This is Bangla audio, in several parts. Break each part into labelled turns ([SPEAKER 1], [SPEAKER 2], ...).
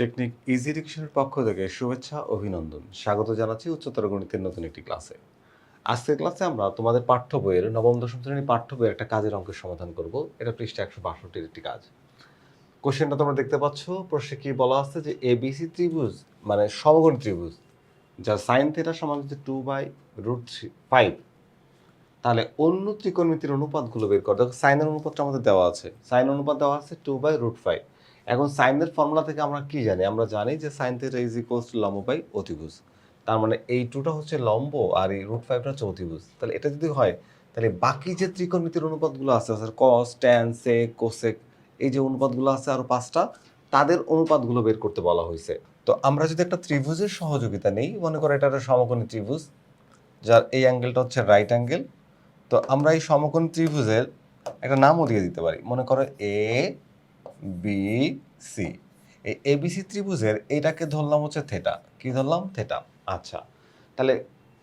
[SPEAKER 1] টেকনিক ইজি এডুকেশনের পক্ষ থেকে শুভেচ্ছা, অভিনন্দন। স্বাগত জানাচ্ছি উচ্চতর গণিতের নতুন একটি ক্লাসে। আজকের ক্লাসে আমরা তোমাদের পাঠ্য বইয়ের নবম, দশম শ্রেণির পাঠ্য বইয়ের একটা কাজের অঙ্কের সমাধান করব। এটা পৃষ্ঠা একশো বাষট্টির একটি কাজ। কোশ্চেনটা তোমরা দেখতে পাচ্ছ। প্রশ্নে কি বলা আছে যে এবিসি ত্রিভুজ মানে সমগণ ত্রিভুজ যা সাইন থেটা সমান হচ্ছে two by root three five তাহলে অন্য ত্রিকোণমিতির অনুপাতগুলো বের কর দেখো। সাইনের অনুপাতটা আমাদের দেওয়া আছে। সাইন অনুপাত দেওয়া আছে টু বাই রুট ফাইভ এখন সাইনের ফর্মুলা থেকে আমরা কি জানি? আমরা জানি যে sine theta is equals to লম্ব বাই অতিভুজ। তার মানে এই টুটা হচ্ছে লম্ব আর এই রুট ফাইভটা হচ্ছে অতিভুজ। তাহলে এটা যদি হয়, তাহলে বাকি যে ত্রিকোণমিতির অনুপাতগুলো আছে কস ট্যান সেক কোসেক এই যে অনুপাতগুলো আছে আরও পাঁচটা, তাদের অনুপাতগুলো বের করতে বলা হয়েছে। তো আমরা যদি একটা ত্রিভুজের সহযোগিতা নেই, মনে করো এটা একটা সমকোণী ত্রিভুজ, যার এই অ্যাঙ্গেলটা হচ্ছে রাইট অ্যাঙ্গেল তো আমরা এই সমকোণী ত্রিভুজের একটা নামও দিয়ে দিতে পারি। মনে করো এ বি সি এই এবিসি ত্রিভুজের এইটাকে ধরলাম হচ্ছে থেটা কি ধরলাম? থেটা আচ্ছা। তাহলে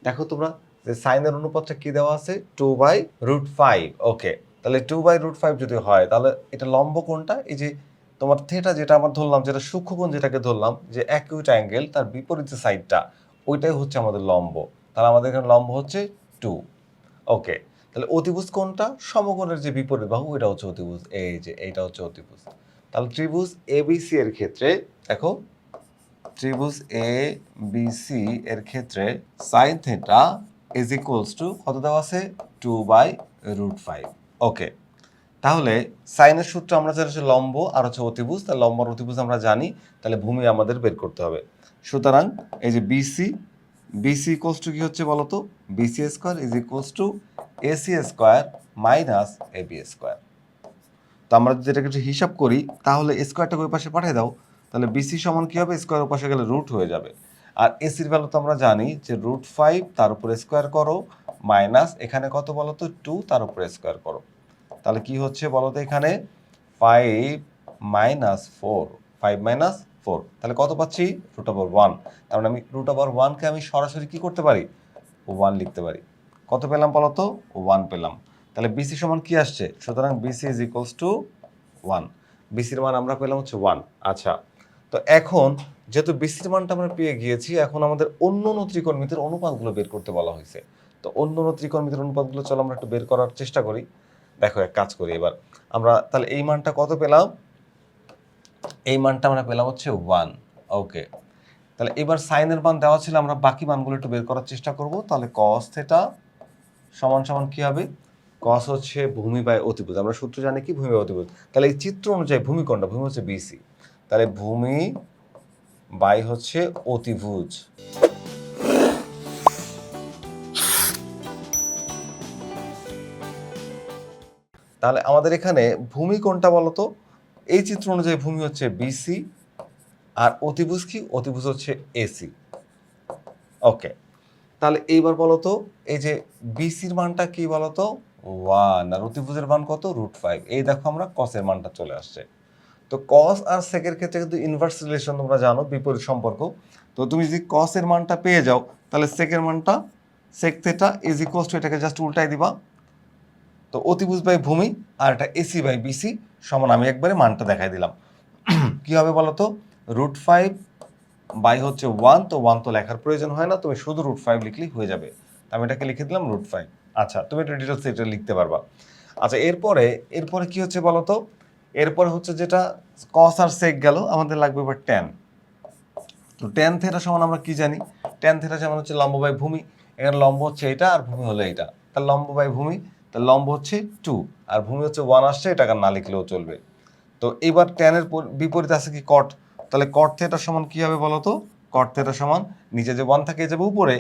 [SPEAKER 1] দেখো তোমরা যে সাইনের অনুপাতটা কি দেওয়া আছে? Two by root five okay তাহলে টু বাই রুট ফাইভ যদি হয়, তাহলে এটা লম্ব কোনটা এই যে তোমার থেটা যেটা আমার ধরলাম, যেটা সূক্ষ্মকোণ যেটাকে ধরলাম, যে অ্যাকিউট অ্যাঙ্গেল তার বিপরীত যে সাইডটা ওইটাই হচ্ছে আমাদের লম্ব। তাহলে আমাদের এখানে লম্ব হচ্ছে টু ওকে তাহলে অতিভুজ কোনটা সমকোণের যে বিপরীত বাহু, এটা হচ্ছে অতিভুজ। এই যে, এইটা হচ্ছে অতিভুজ। তাহলে ত্রিভুজ এবিসি এর ক্ষেত্রে, দেখো, ত্রিভুজ এ বিসি এর ক্ষেত্রে sine theta is equals to কত দেওয়া আছে? Two by root five okay তাহলে সাইনের সূত্র আমরা হচ্ছে লম্ব আর হচ্ছে অতিভুজ, তাহলে লম্ব আর অতিভুজ আমরা জানি, তাহলে ভূমি আমাদের বের করতে হবে। সুতরাং এই যে বিসি বিসি ইকুয়ালস টু কি হচ্ছে বলো তো BC square is equals to AC square minus A AB square তো আমরা যদি এটাকে হিসাব করি, তাহলে স্কোয়ারটাকে ওই পাশে পাঠিয়ে দাও, তাহলে বিসি সমান কী হবে? স্কোয়ার ওই পাশে গেলে রুট হয়ে যাবে। আর এসির ভ্যালু তো আমরা জানি যে রুট ফাইভ তার উপরে স্কোয়ার করো মাইনাস এখানে কত বলো তো? টু তার উপরে স্কোয়ার করো। তাহলে কি হচ্ছে বলো তো এখানে? Five minus four five minus four তাহলে কত পাচ্ছি? রুট ওভার ওয়ান তার মানে আমি রুট ওভার ওয়ানকে আমি সরাসরি কী করতে পারি? ওয়ান লিখতে পারি। কত পেলাম বলো তো? ওয়ান পেলাম। তাহলে বিসি সমান কি আসছে? সুতরাং BC is equals to one বিসির মান আমরা পেলাম হচ্ছে ওয়ান আচ্ছা তো এখন যেহেতু বিসির মানটা আমরা পেয়ে গিয়েছি, এখন আমাদের অন্য অন্য ত্রিকোণমিতির অনুপাতগুলো বের করতে বলা হয়েছে। তো অন্য অন্য ত্রিকোণমিতির অনুপাতগুলো চলো আমরা একটু বের করার চেষ্টা করি। দেখো, এক কাজ করি এবার। আমরা তাহলে এই মানটা কত পেলাম? এই মানটা আমরা পেলাম হচ্ছে ওয়ান ওকে তাহলে এবার সাইনের মান দেওয়া ছিল, আমরা বাকি মানগুলো একটু বের করার চেষ্টা করব। তাহলে কস থেটা সমান সমান কি হবে? কস হচ্ছে ভূমি বাই অতিভুজ আমরা সূত্র জানি কি? ভূমি বাই অতিভুজ তাহলে এই চিত্র অনুযায়ী ভূমি কোনটা ভূমি হচ্ছে বিসি তাহলে ভূমি বাই হচ্ছে অতিভুজ তাহলে আমাদের এখানে ভূমি কোনটা বলতো? এই চিত্র অনুযায়ী ভূমি হচ্ছে বিসি আর অতিভুজ কি? অতিভুজ হচ্ছে এসি ওকে তাহলে এইবার বলতো, এই যে বিসির মানটা কি বলতো? ওয়ান, আর অতিভুজের মান কত? Root five. এই দেখো আমরা কসের মানটা চলে আসছে। তো কস আর সেকের ক্ষেত্রে কিন্তু ইনভার্স রিলেশন তোমরা জানো, বিপরীত সম্পর্ক। তো তুমি যদি কসের মানটা পেয়ে যাও, তাহলে সেকের মানটা sec theta is equals to এটাকে জাস্ট উল্টাই দিবা। তো অতিভুজ বাই ভূমি আর এটা এসি বাই বিসি সমান আমি একবারে মানটা দেখাই দিলাম। কি হবে বলো তো রুট ফাইভ বাই হচ্ছে ওয়ান, তো ওয়ান তো লেখার প্রয়োজন হয় না, তুমি শুধু রুট ফাইভ লিখলেই হয়ে যাবে। আমি এটাকে লিখে দিলাম রুট ফাইভ। আচ্ছা তুমি এটা ডিটেলস এটা লিখতে পারবা। আচ্ছা এরপরে এরপরে কি হচ্ছে বলো তো এরপরে হচ্ছে যেটা কস আর সেক গেল, আমাদের লাগবে এবার ট্যান তো ট্যান থেটা সমান আমরা কি জানি? ট্যান থেটা যেমন হচ্ছে লম্ব বাই ভূমি, এখানে লম্ব হচ্ছে এটা আর ভূমি হলো এটা। তাহলে লম্ব বাই ভূমি, তাহলে লম্ব হচ্ছে টু আর ভূমি হচ্ছে ওয়ান আসছে, এটাকে না লিখলেও চলবে। তো এবার ট্যানের বিপরীতে আছে কি কট তাহলে কট থেটা সমান কি হবে বলো তো কট থেটা সমান নিচে যে ওয়ান থাকে যাবে উপরে,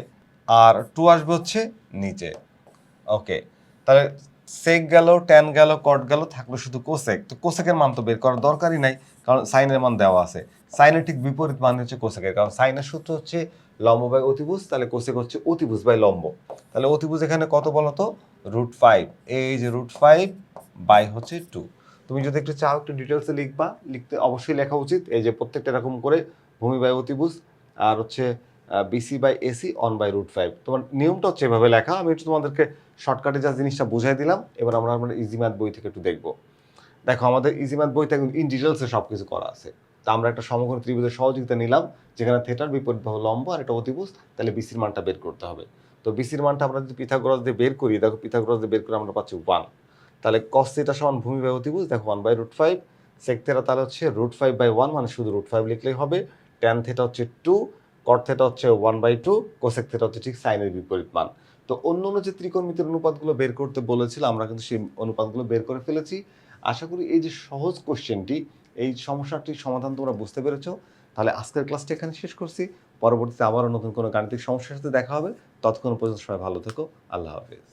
[SPEAKER 1] আর টু আসবে হচ্ছে নিচে। ওকে তাহলে সেক গেল ট্যান গেল কট গেল, থাকল শুধু কোসেক তো কোসেকের মান তো বের করার দরকারই নাই, কারণ সাইনের মান দেওয়া আছে। সাইনের ঠিক বিপরীত মান হচ্ছে কোসেকের কারণ সাইনের সূত্র হচ্ছে লম্ব বাই অতিভুজ, তাহলে কোসেক হচ্ছে অতিভুজ বাই লম্ব। তাহলে অতিভুজ এখানে কত বলো তো রুট ফাইভ এই যে রুট ফাইভ বাই হচ্ছে টু তুমি যদি একটু চাও, একটু ডিটেলসে লিখবা, লিখতে অবশ্যই লেখা উচিত। এই যে প্রত্যেকটা এরকম করে ভূমি বাই অতিভুজ, আর হচ্ছে BC by AC on by root five তোমার নিয়মটা হচ্ছে এভাবে লেখা। আমি একটু তোমাদেরকে শর্টকাটে যা জিনিসটা বুঝাই দিলাম। এবার আমরা আমরা ইজি ম্যাথ বই থেকে একটু দেখব। দেখো, আমাদের ইজি ম্যাথ বইতে একদম ইন ডিটেলসে সব কিছু করা আছে। তা আমরা একটা সমকোণ ত্রিভুজের সহযোগিতা নিলাম, যেখানে থেটার বিপরীত বাহু লম্ব আর একটা অতিভুজ, তাহলে বিসির মানটা বের করতে হবে। তো বিসির মানটা আমরা যদি পিথাগোরাস দিয়ে বের করি, দেখো পিথাগোরাস দিয়ে বের করে আমরা পাচ্ছি ওয়ান তাহলে কস থিটা সমান ভূমি বাই অতিভুজ, দেখো one by root five sec theta তাহলে হচ্ছে রুট ফাইভ বাই ওয়ান মানে শুধু রুট ফাইভ লিখলেই হবে। ট্যান থেটা হচ্ছে টু কট থেটা হচ্ছে one by two cosec theta হচ্ছে ঠিক সাইনের বিপরীত মান। তো অন্য অন্য যে ত্রিকোণমিতির অনুপাতগুলো বের করতে বলেছিল, আমরা কিন্তু সেই অনুপাতগুলো বের করে ফেলেছি। আশা করি এই যে সহজ কোশ্চেনটি এই সমস্যাটির সমাধান তোমরা বুঝতে পেরেছ। তাহলে আজকের ক্লাসটা এখানে শেষ করছি। পরবর্তীতে আবারও নতুন কোনো গাণিতিক সমস্যার সাথে দেখা হবে। ততক্ষণ পর্যন্ত সবাই ভালো থেকো। আল্লাহ হাফিজ।